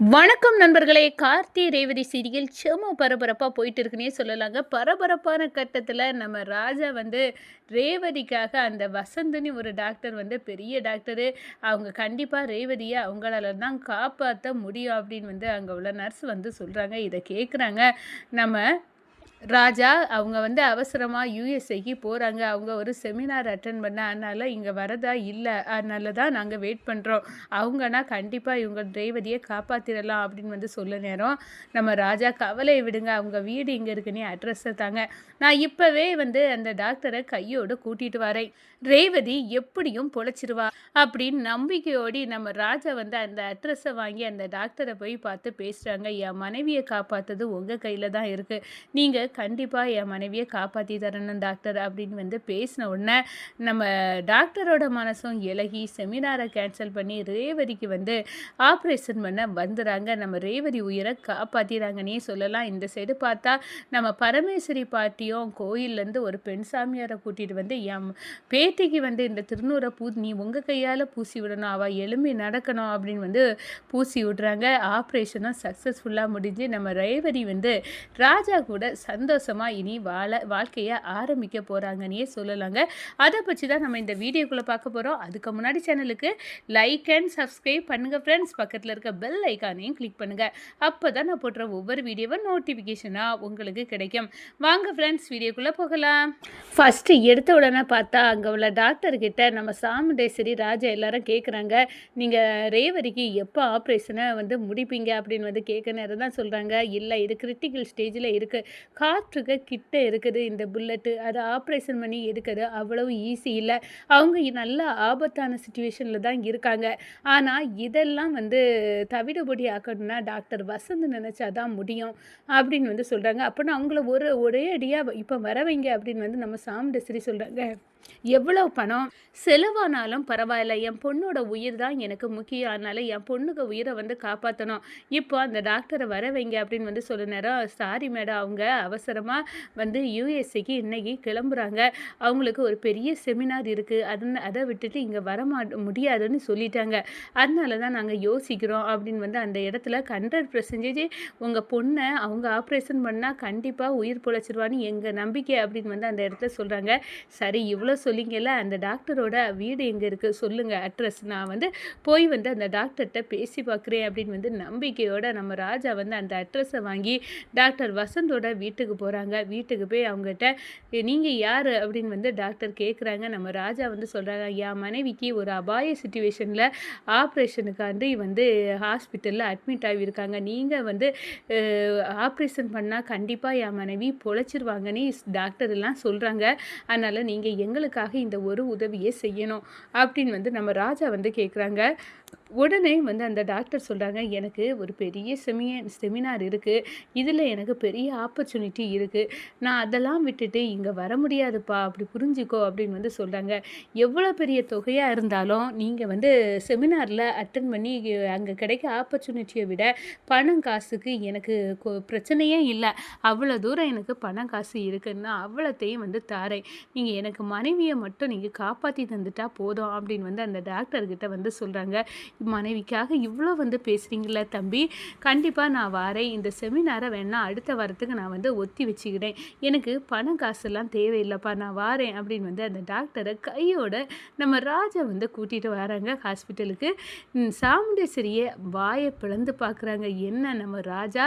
வணக்கம் நண்பர்களே. கார்த்தி ரேவதி சீரியல் செம பரபரப்பாக போயிட்டு இருக்குன்னே சொல்லலாங்க. பரபரப்பான கட்டத்தில் நம்ம ராஜா வந்து ரேவதிக்காக அந்த வசந்தனி ஒரு டாக்டர் வந்து பெரிய டாக்டரு அவங்க கண்டிப்பாக ரேவதியை அவங்களால தான் காப்பாற்ற முடியும் அப்படின்னு வந்து அங்கே உள்ள நர்ஸ் வந்து சொல்கிறாங்க இதை கேட்குறாங்க நம்ம ராஜா அவங்க வந்து அவசரமாக யூஎஸ்ஏக்கு போகிறாங்க அவங்க ஒரு செமினார் அட்டன் பண்ண அதனால் இங்கே வரதா இல்லை. அதனால தான் நாங்கள் வெயிட் பண்ணுறோம் அவங்கன்னா கண்டிப்பாக இவங்க ரேவதியை காப்பாற்றிடலாம் அப்படின்னு வந்து சொல்ல நேரம். நம்ம ராஜா கவலை விடுங்க. அவங்க வீடு இங்கே இருக்குன்னு அட்ரஸை தாங்க. நான் இப்போவே வந்து அந்த டாக்டரை கையோடு கூட்டிகிட்டு வரேன். ரேவதி எப்படியும் பொழைச்சிருவா அப்படின்னு நம்பிக்கையோடி நம்ம ராஜா வந்து அந்த அட்ரஸை வாங்கி அந்த டாக்டரை போய் பார்த்து பேசுகிறாங்க என் மனைவியை காப்பாற்றுறது உங்கள் கையில் தான் இருக்குது நீங்கள் கண்டிப்பாக என் மனைவியை காப்பாற்றி தரணும் டாக்டர் அப்படின்னு வந்து பேசின உடனே நம்ம டாக்டரோட மனசும் இலகி செமினாரை கேன்சல் பண்ணி ரேவதிக்கு வந்து ஆப்ரேஷன் பண்ண வந்துடுறாங்க நம்ம ரேவதி உயிரை காப்பாற்றிறாங்கன்னே சொல்லலாம். இந்த சைடு பார்த்தா நம்ம பரமேஸ்வரி பாட்டியும் கோயிலேருந்து ஒரு பெண் சாமியாரை கூட்டிகிட்டு வந்து என் பேத்திக்கு வந்து இந்த திருநூரை பூ நீ உங்கள் கையால் பூசி விடணும். அவள் எலும்பி நடக்கணும். அப்படின்னு வந்து பூசி விடுறாங்க. ஆப்ரேஷனும் சக்ஸஸ்ஃபுல்லாக முடிஞ்சு நம்ம ரேவதி வந்து ராஜா கூட சந்தோஷமாக இனி வாழ வாழ்க்கையை ஆரம்பிக்க போகிறாங்கன்னே சொல்லலாங்க. அதை பற்றி தான் நம்ம இந்த வீடியோக்குள்ளே பார்க்க போகிறோம் அதுக்கு முன்னாடி சேனலுக்கு லைக் அண்ட் சப்ஸ்கிரைப் பண்ணுங்கள் ஃப்ரெண்ட்ஸ் பக்கத்தில் இருக்க பெல் ஐக்கானையும் கிளிக் பண்ணுங்கள் அப்போ தான் நான் போடுற ஒவ்வொரு வீடியோவும் நோட்டிஃபிகேஷனாக உங்களுக்கு கிடைக்கும். வாங்க ஃப்ரெண்ட்ஸ் வீடியோக்குள்ளே போகலாம். ஃபஸ்ட்டு எடுத்த உடனே பார்த்தா அங்கே உள்ள டாக்டர்கிட்ட நம்ம சாமுண்டேஸ்வரி ராஜா எல்லாரும் கேட்குறாங்க நீங்கள் ரேவரிக்கு எப்போ ஆப்ரேஷனை வந்து முடிப்பீங்க அப்படின்னு வந்து கேட்க நேரம் தான் சொல்கிறாங்க இல்லை இது கிரிட்டிக்கல் ஸ்டேஜில் இருக்குது காற்றுக்கு கிட்ட இருக்குது இந்த புல்லட்டு. அதை ஆப்ரேஷன் பண்ணி எடுக்கிறது அவ்வளவு ஈஸி இல்லை. அவங்க நல்ல ஆபத்தான சுச்சுவேஷனில் தான் இருக்காங்க. ஆனால் இதெல்லாம் வந்து தவிடுபடி ஆக்கணும்னா டாக்டர் வசந்த் நினச்சா தான் முடியும் அப்படின்னு வந்து சொல்கிறாங்க அப்படின்னா அவங்கள ஒரு ஒரே அடியாக இப்போ வரவைங்க அப்படின்னு வந்து நம்ம சாமுண்டேஸ்வரி சொல்கிறாங்க எவ்வளோ பணம்? செலவானாலும் பரவாயில்ல. என் பொண்ணோட உயிர் தான் எனக்கு முக்கியம். அதனால என் பொண்ணுக்கு உயிரை வந்து காப்பாற்றணும் இப்போ அந்த டாக்டரை வர வைங்க அப்படின்னு வந்து சொல்ல நேரம் சாரி மேடம் அவங்க அவசரமாக வந்து யூஎஸ்ஏக்கு இன்றைக்கி கிளம்புறாங்க. அவங்களுக்கு ஒரு பெரிய செமினார் இருக்குது அதன் அதை விட்டுட்டு இங்கே வர முடியாதுன்னு சொல்லிட்டாங்க. அதனால தான் நாங்கள் யோசிக்கிறோம் அப்படின்னு வந்து அந்த இடத்துல ஹண்ட்ரட் பர்சன்டேஜ் உங்கள் பொண்ணை அவங்க ஆப்ரேஷன் பண்ணால் கண்டிப்பாக உயிர் பொழைச்சிருவான்னு எங்கள் நம்பிக்கை அப்படின்னு வந்து அந்த இடத்துல சொல்கிறாங்க சரி இவ்வளோ சொல்லிங்கல்ல அந்த டாக்டரோட வீடு எங்கே இருக்குது சொல்லுங்கள் அட்ரஸ் நான் வந்து போய் வந்து அந்த டாக்டர்கிட்ட பேசி பார்க்குறேன் அப்படின்னு வந்து நம்பிக்கையோட நம்ம ராஜா வந்து அந்த அட்ரஸை வாங்கி டாக்டர் வசந்தோட வீட்டுக்கு வீட்டுக்கு போகிறாங்க வீட்டுக்கு போய் அவங்ககிட்ட நீங்கள் யார்? அப்படின்னு வந்து டாக்டர் கேட்குறாங்க நம்ம ராஜா வந்து சொல்கிறாங்க என் மனைவிக்கு ஒரு அபாய சுச்சுவேஷனில் ஆப்ரேஷனுக்காண்டி வந்து ஹாஸ்பிட்டலில் அட்மிட் ஆகியிருக்காங்க நீங்கள் வந்து ஆப்ரேஷன் பண்ணால் கண்டிப்பாக என் மனைவி பொழைச்சிருவாங்கன்னு டாக்டர் எல்லாம் சொல்கிறாங்க அதனால் நீங்கள் எங்களுக்காக இந்த ஒரு உதவியை செய்யணும். அப்படின்னு வந்து நம்ம ராஜா வந்து கேட்குறாங்க உடனே வந்து அந்த டாக்டர் சொல்கிறாங்க எனக்கு ஒரு பெரிய செமிய செமினார் இருக்குது இதில் எனக்கு பெரிய ஆப்பர்ச்சுனிட்டி இருக்குது நான் அதெல்லாம் விட்டுட்டு இங்கே வர முடியாதுப்பா அப்படி புரிஞ்சுக்கோ அப்படின்னு வந்து சொல்கிறாங்க எவ்வளோ பெரிய தொகையாக இருந்தாலும் நீங்கள் வந்து செமினாரில் அட்டன் பண்ணி அங்கே கிடைக்க ஆப்பர்ச்சுனிட்டியை விட பணம் காசுக்கு எனக்கு கொ- பிரச்சனையே இல்லை. அவ்வளோ தூரம் எனக்கு பணம் காசு இருக்குன்னா அவ்வளோத்தையும் வந்து தாரேன். நீங்கள் எனக்கு மனைவியை மட்டும் நீங்கள் காப்பாற்றி தந்துட்டா போதும் அப்படின்னு வந்து அந்த டாக்டர்கிட்ட வந்து சொல்கிறாங்க மனைவிக்காக இவ்வளோ வந்து பேசுகிறீங்களே தம்பி. கண்டிப்பாக நான் வாரேன். இந்த செமினாரை வேணால் அடுத்த வாரத்துக்கு நான் வந்து ஒத்தி வச்சுக்கிறேன். எனக்கு பணம் காசுலாம் தேவையில்லைப்பா நான் வாரேன் அப்படின்னு வந்து அந்த டாக்டரை கையோட நம்ம ராஜா வந்து கூட்டிகிட்டு வராங்க ஹாஸ்பிட்டலுக்கு சாமுண்டேஸ்வரியை வாயை பிளந்து பார்க்குறாங்க. என்ன நம்ம ராஜா?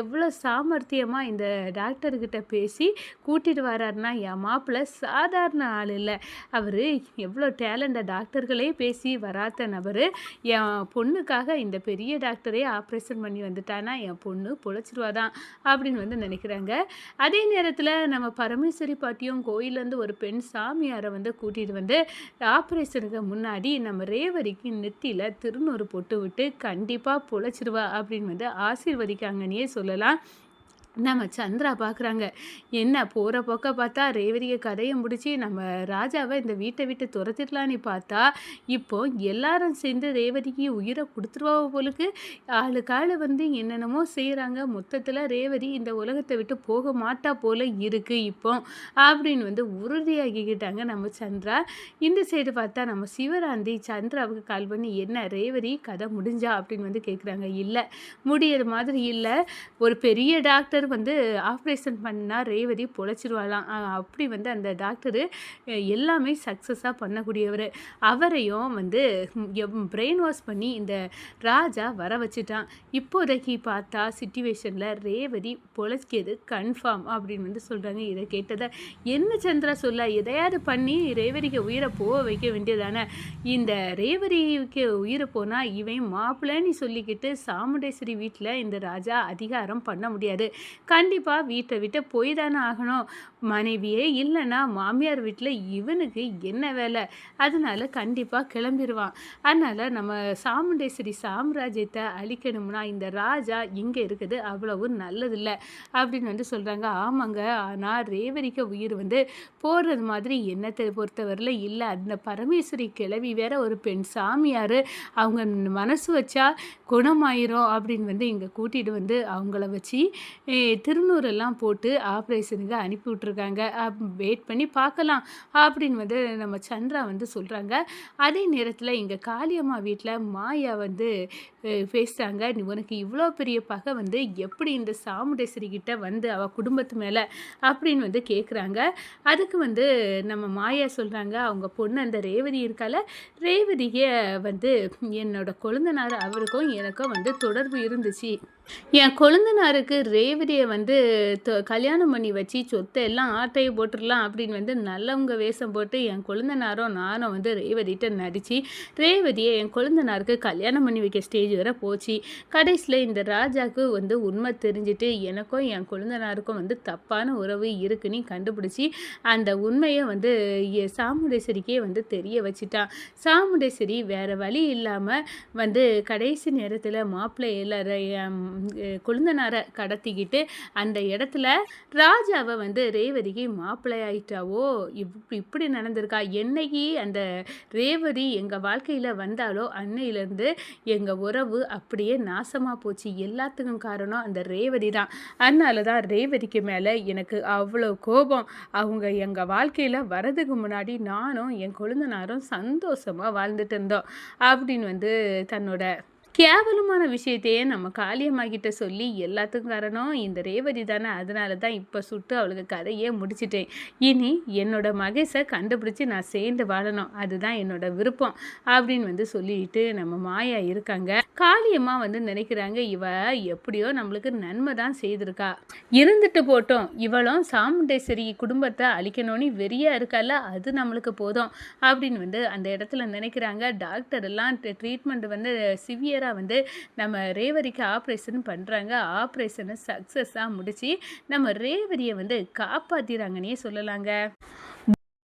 எவ்வளோ சாமர்த்தியமாக இந்த டாக்டர்கிட்ட பேசி கூட்டிகிட்டு வராருன்னா என் மாப்பிள்ளை சாதாரண ஆள் இல்லை. அவர் எவ்வளோ டேலண்ட டாக்டர்களே பேசி வராத நபர். என் பொண்ணுக்காக இந்த பெரிய டாக்டரே ஆப்ரேஷன் பண்ணி வந்துட்டானா என் பொண்ணு பொழைச்சிருவாதான் அப்படின்னு வந்து நினைக்கிறாங்க. அதே நேரத்தில் நம்ம பரமேஸ்வரி பாட்டியும் கோயிலேருந்து ஒரு பெண் சாமியாரை வந்து கூட்டிகிட்டு வந்து ஆப்ரேஷனுக்கு முன்னாடி நம்ம ரேவதிக்கு நெத்தியில் திருநூறு போட்டு விட்டு கண்டிப்பாக பொழைச்சிருவா அப்படின்னு வந்து ஆசீர்வதிக்காங்கன்னே சொல்லலாம். நம்ம சந்திரா பார்க்குறாங்க. என்ன போகிற போக்க பார்த்தா ரேவதியை கதையை முடித்து நம்ம ராஜாவை இந்த வீட்டை விட்டு துரத்திடலான்னு பார்த்தா, இப்போ எல்லாரும் சேர்ந்து ரேவதிக்கு உயிரை கொடுத்துருவா போலுக்கு ஆளுக்கு வந்து என்னென்னமோ செய்கிறாங்க மொத்தத்தில் ரேவதி இந்த உலகத்தை விட்டு போக மாட்டா போல் இருக்குது இப்போ. அப்படின்னு வந்து உறுதியாகிக்கிட்டாங்க நம்ம சந்திரா. இந்த சைடு பார்த்தா நம்ம சிவராந்தி சந்திராவுக்கு கால் பண்ணி, "என்ன ரேவதி கதை முடிஞ்சா?" அப்படின்னு வந்து கேட்குறாங்க. இல்லை முடியிற மாதிரி இல்லை ஒரு பெரிய டாக்டர் வந்து ஆப்ரேஷன் பண்ணால் ரேவதி பொழைச்சிருவாளாம் அப்படி வந்து அந்த டாக்டரு எல்லாமே சக்ஸஸாக பண்ணக்கூடியவர் அவரையும் வந்து பிரெயின் வாஷ் பண்ணி இந்த ராஜா வர வச்சுட்டான். இப்போதைக்கு பார்த்தா சுச்சுவேஷனில் ரேவதி பொழைக்கிறது கன்ஃபார்ம் அப்படின்னு வந்து சொல்கிறாங்க இதை கேட்டதை "என்ன சந்திரா சொல்ல? எதையாவது பண்ணி ரேவதிக்கு உயிரை போக வைக்க வேண்டியதானே? இந்த ரேவதிக்கு உயிரை போனால் இவன் மாப்பிள்ளைன்னு சொல்லிக்கிட்டு சாமுண்டேஸ்வரி வீட்டில் இந்த ராஜா அதிகாரம் பண்ண முடியாது. கண்டிப்பாக வீட்டை விட்டு போய் தானே ஆகணும். மனைவியே இல்லைன்னா மாமியார் வீட்டில் இவனுக்கு என்ன வேலை அதனால கண்டிப்பாக கிளம்பிடுவான் அதனால் நம்ம சாமுண்டேஸ்வரி சாம்ராஜ்யத்தை அழிக்கணும்னா இந்த ராஜா இங்கே இருக்குது அவ்வளவு நல்லதில்லை அப்படின்னு வந்து சொல்கிறாங்க "ஆமாங்க. ஆனால் ரேவரிக்க உயிர் வந்து போடுறது மாதிரி என்னத்த பொறுத்தவரையில் இல்லை அந்த பரமேஸ்வரி கிழவி வேற ஒரு பெண் சாமியார் அவங்க மனசு வச்சா குணமாயிரும்." அப்படின்னு வந்து இங்கே கூட்டிகிட்டு வந்து அவங்கள வச்சு திருநூறெல்லாம் போட்டு ஆப்ரேஷனுக்கு அனுப்பி விட்ருக்காங்க வெயிட் பண்ணி பார்க்கலாம். அப்படின்னு வந்து நம்ம சந்திரா வந்து சொல்கிறாங்க அதே நேரத்தில் இங்கே காளியம்மா வீட்டில் மாயா வந்து பேசுகிறாங்க "உனக்கு இவ்வளோ பெரிய பகை வந்து எப்படி இந்த சாமுண்டேஸ்வரி கிட்ட வந்து அவள் குடும்பத்து மேலே அப்படின்னு வந்து கேட்குறாங்க. அதுக்கு வந்து நம்ம மாயா சொல்கிறாங்க அவங்க பொண்ணு அந்த ரேவதி இருக்கால ரேவதியை வந்து என்னோட கொழுந்தனார் அவருக்கும் எனக்கும் வந்து தொடர்பு இருந்துச்சு. என் கொழுந்தனாருக்கு ரேவதியை வந்து தொ கல்யாணம் பண்ணி வச்சு சொத்தை எல்லாம் ஆட்டையை போட்டுடலாம் அப்படின்னு வந்து நல்லவங்க வேஷம் போட்டு என் கொழுந்தனாரும் நானும் வந்து ரேவதிட்ட நடித்து ரேவதியை என் கொழுந்தனாருக்கு கல்யாணம் பண்ணி வைக்க ஸ்டேஜ் வர போச்சு. கடைசியில் இந்த ராஜாவுக்கு வந்து உண்மை தெரிஞ்சுட்டு எனக்கும் என் கொழுந்தனாருக்கும் வந்து தப்பான உறவு இருக்குன்னு கண்டுபிடிச்சி அந்த உண்மையை வந்து சாமுண்டேஸ்வரிக்கே வந்து தெரிய வச்சுட்டான். சாமுண்டேஸ்வரி வேறு வழி இல்லாமல் வந்து கடைசி நேரத்தில் மாப்பிள்ளை எல்லாரும் கொழுந்தனாரை கடத்திக்கிட்டு அந்த இடத்துல ராஜாவை வந்து ரேவதிக்கு மாப்பிள்ளை ஆயிட்டாவோ! இப் இப்படி நடந்திருக்கா? என்னைக்கு அந்த ரேவதி எங்கள் வாழ்க்கையில் வந்தாலோ அன்னையிலேருந்து எங்கள் உறவு அப்படியே நாசமாக போச்சு. எல்லாத்துக்கும் காரணம் அந்த ரேவதி தான். அதனால தான் ரேவதிக்கு மேலே எனக்கு அவ்வளோ கோபம். அவங்க எங்கள் வாழ்க்கையில் வரதுக்கு முன்னாடி நானும் என் கொழுந்தனாரும் சந்தோஷமாக வாழ்ந்துட்டு இருந்தோம்." அப்படின்னு வந்து தன்னோட கேவலமான விஷயத்தையே நம்ம காளியம்மாக்கிட்ட சொல்லி, "எல்லாத்துக்கும் காரணம் இந்த ரேவதி தானே. அதனால தான் இப்போ சுட்டு அவளுக்கு கதையே முடிச்சிட்டேன் இனி என்னோட மகேஷ கண்டுபிடிச்சி நான் சேர்ந்து வாழணும். அதுதான் என்னோட விருப்பம்." அப்படின்னு வந்து சொல்லிட்டு நம்ம மாயா இருக்காங்க. காளியம்மா வந்து நினைக்கிறாங்க, "இவ எப்படியோ நம்மளுக்கு நன்மை தான் செய்திருக்கா. இருந்துட்டு போட்டோம் இவளும் சாமுண்டேஸ்வரி குடும்பத்தை அழிக்கணும்னு வெறியா இருக்கால்ல, அது நம்மளுக்கு போதும்." அப்படின்னு வந்து அந்த இடத்துல நினைக்கிறாங்க. டாக்டர் எல்லாம் ட் ட்ரீட்மெண்ட் வந்து சிவியர் வந்து நம்ம ரேவதிக்கு ஆப்ரேஷன் பண்றாங்க. ஆப்ரேஷனை சக்ஸஸாக முடிச்சு நம்ம ரேவரியை வந்து காப்பாத்திறாங்கன்னே சொல்லலாங்க.